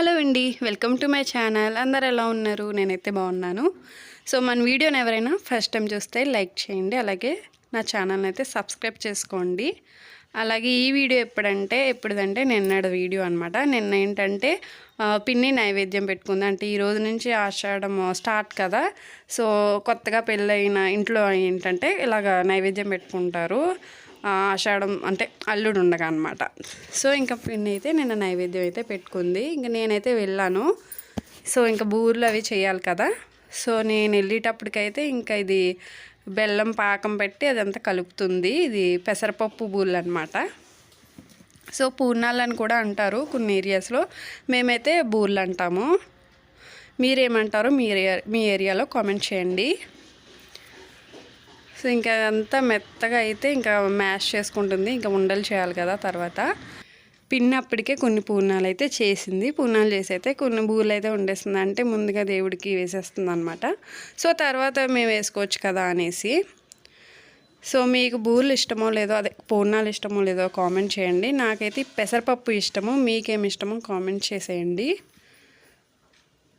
Hello అండి. Welcome to my channel. అందరు ఎలా ఉన్నారు? నేనైతే బాగున్నాను. సో మన వీడియోని ఎవరైనా ఫస్ట్ టైం చూస్తే లైక్ చేయండి. అలాగే నా ఛానల్ని అయితే సబ్స్క్రైబ్ చేసుకోండి. అలాగే ఈ వీడియో ఎప్పుడంటే ఎప్పుడుదంటే నిన్నటి వీడియో అనమాట నిన్న ఏంటంటే పిన్ని నైవేద్యం పెట్టుకుంది. అంటే ఈ రోజు నుంచి ఆషాఢం స్టార్ట్ కదా. సో కొత్తగా పెళ్ళైన ఇంట్లో ఏంటంటే ఇలాగ నైవేద్యం పెట్టుకుంటారు. ఆషాఢం అంటే అల్లుడు ఉండగా అనమాట సో ఇంకా పిన్ని అయితే నేను నైవేద్యం అయితే పెట్టుకుంది. ఇంకా నేనైతే వెళ్ళాను. సో ఇంకా బూర్లు అవి చేయాలి కదా. సో నేను వెళ్ళేటప్పటికైతే ఇంకా ఇది బెల్లం పాకం పెట్టి అదంతా కలుపుతుంది. ఇది పెసరపప్పు బూర్లు అనమాట సో పూర్ణాలు అని కూడా అంటారు కొన్ని ఏరియాస్లో. మేమైతే బూర్లు అంటాము మీరేమంటారో మీ ఏరియా మీ ఏరియాలో కామెంట్ చేయండి. సో ఇంకా అంతా మెత్తగా అయితే ఇంకా మ్యాష్ చేసుకుంటుంది. ఇంకా ఉండలు చేయాలి కదా తర్వాత. పిన్ అప్పటికే కొన్ని పూర్ణాలు అయితే చేసింది. పూర్ణాలు చేసి అయితే కొన్ని బూరెలు అయితే వండేస్తుంది. అంటే ముందుగా దేవుడికి వేసేస్తుంది అనమాట సో తర్వాత మేము వేసుకోవచ్చు కదా అనేసి. సో మీకు బూర్లు ఇష్టమో లేదో అదే పూర్ణాలు ఇష్టమో లేదో కామెంట్ చేయండి. నాకైతే పెసరపప్పు ఇష్టము. మీకేమి ఇష్టమో కామెంట్ చేసేయండి.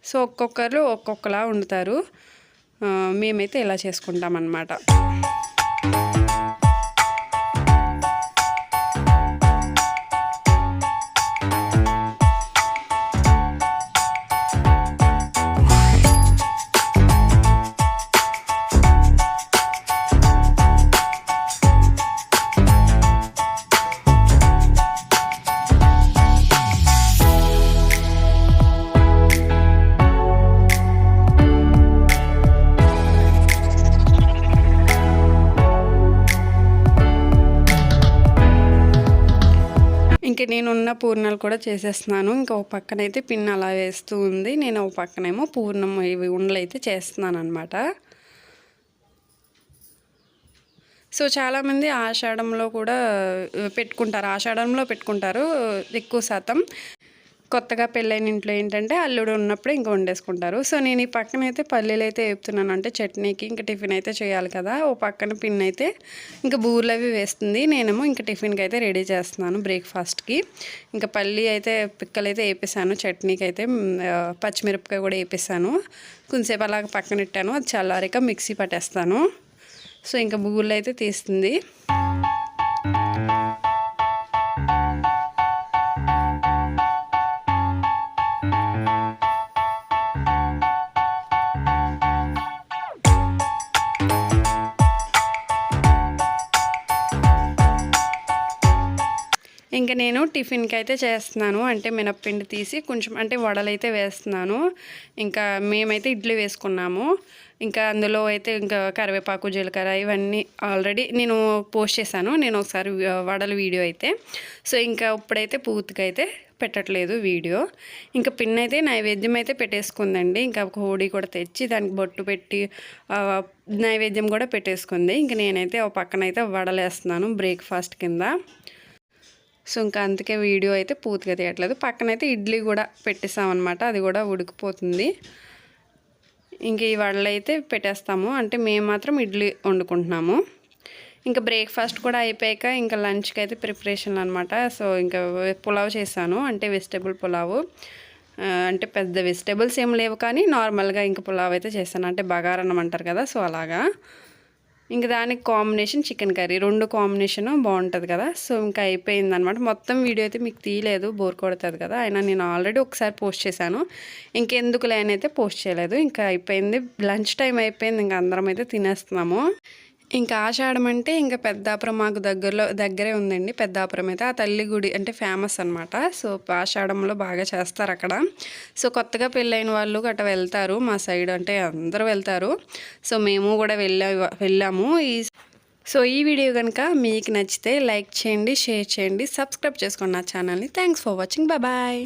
సో ఒక్కొక్కరు ఒక్కొక్కలా వండుతారు. మేమైతే ఇలా చేసుకుంటాం అన్నమాట. ఇంక నేనున్న పూర్ణాలు కూడా చేసేస్తున్నాను. ఇంకా ఒక పక్కనైతే పిన్ అలా వేస్తూ ఉంది. నేను ఒక పక్కనేమో పూర్ణం ఇవి ఉండలు అయితే చేస్తున్నాను అనమాట సో చాలామంది ఆషాఢంలో కూడా పెట్టుకుంటారు. ఆషాఢంలో పెట్టుకుంటారు ఎక్కువ శాతం. కొత్తగా పెళ్ళైన ఇంట్లో ఏంటంటే అల్లుడు ఉన్నప్పుడు ఇంకా వండేసుకుంటారు. సో నేను ఈ పక్కన అయితే పల్లీలు అయితే వేపుతున్నాను. అంటే చట్నీకి ఇంకా టిఫిన్ అయితే చేయాలి కదా. ఓ పక్కన పిన్ అయితే ఇంకా బూర్లు అవి వేస్తుంది. నేనేమో ఇంకా టిఫిన్కి అయితే రెడీ చేస్తున్నాను బ్రేక్ఫాస్ట్కి. ఇంకా పల్లీ అయితే పిక్కలు అయితే వేపేసాను చట్నీకి అయితే పచ్చిమిరపకాయ కూడా వేపేసాను కొంచెంసేపు అలాగ పక్కన పెట్టాను. అది చల్లారిక మిక్సీ పట్టేస్తాను. సో ఇంకా బూర్లు అయితే తీస్తుంది. ఇంకా నేను టిఫిన్కి అయితే చేస్తున్నాను. అంటే మినప్పిండి తీసి కొంచెం అంటే వడలైతే వేస్తున్నాను. ఇంకా మేమైతే ఇడ్లీ వేసుకున్నాము. ఇంకా అందులో అయితే ఇంకా కరివేపాకు జీలకర్ర ఇవన్నీ ఆల్రెడీ నేను పోస్ట్ చేశాను. నేను ఒకసారి వడల వీడియో అయితే. సో ఇంకా ఇప్పుడైతే పూర్తిగా అయితే పెట్టట్లేదు వీడియో. ఇంకా పిన్ అయితే నైవేద్యం అయితే పెట్టేసుకుందండి. ఇంకా ఒక హోడీ కూడా తెచ్చి దానికి బొట్టు పెట్టి నైవేద్యం కూడా పెట్టేసుకుంది. ఇంకా నేనైతే ఒక పక్కన అయితే వడలేస్తున్నాను బ్రేక్ఫాస్ట్ కింద. సో ఇంకా అందుకే వీడియో అయితే పూర్తిగా తీయట్లేదు. పక్కనైతే ఇడ్లీ కూడా పెట్టేసామన్నమాట. అది కూడా ఉడికిపోతుంది. ఇంక ఈ వడలు అయితే పెట్టేస్తాము. అంటే మేము మాత్రం ఇడ్లీ వండుకుంటున్నాము. ఇంకా బ్రేక్ఫాస్ట్ కూడా అయిపోయాక ఇంకా లంచ్కి అయితే ప్రిపరేషన్ అనమాట సో ఇంకా పులావ్ చేశాను. అంటే వెజిటేబుల్ పులావు. అంటే పెద్ద వెజిటేబుల్స్ ఏం లేవు కానీ నార్మల్గా ఇంకా పులావ్ అయితే చేశాను. అంటే బగారన్నం అంటారు కదా సో అలాగా. ఇంక దానికి కాంబినేషన్ చికెన్ కర్రీ రెండు కాంబినేషన్ బాగుంటుంది కదా. సో ఇంకా అయిపోయింది అనమాట మొత్తం వీడియో అయితే మీకు తీయలేదు బోర్ కొడుతుంది కదా. అయినా నేను ఆల్రెడీ ఒకసారి పోస్ట్ చేశాను. ఇంకెందుకు లేనైతే పోస్ట్ చేయలేదు. ఇంకా అయిపోయింది. లంచ్ టైం అయిపోయింది. ఇంకా అందరం అయితే తినేస్తున్నాము. ఇంకా ఆషాఢం అంటే ఇంకా పెద్దాపురం మాకు దగ్గరలో దగ్గరే ఉందండి. పెద్దాపురం అయితే ఆ తల్లి గుడి అంటే ఫేమస్ అనమాట సో ఆషాఢంలో బాగా చేస్తారు అక్కడ. సో కొత్తగా పెళ్ళైన వాళ్ళు గట్రా వెళ్తారు. మా సైడ్ అంటే అందరూ వెళ్తారు. సో మేము కూడా వెళ్ళా వెళ్ళాము. ఈ సో ఈ వీడియో కనుక మీకు నచ్చితే లైక్ చేయండి షేర్ చేయండి సబ్స్క్రైబ్ చేసుకోండి నా ఛానల్ని థ్యాంక్స్ ఫర్ వాచింగ్ బాయ్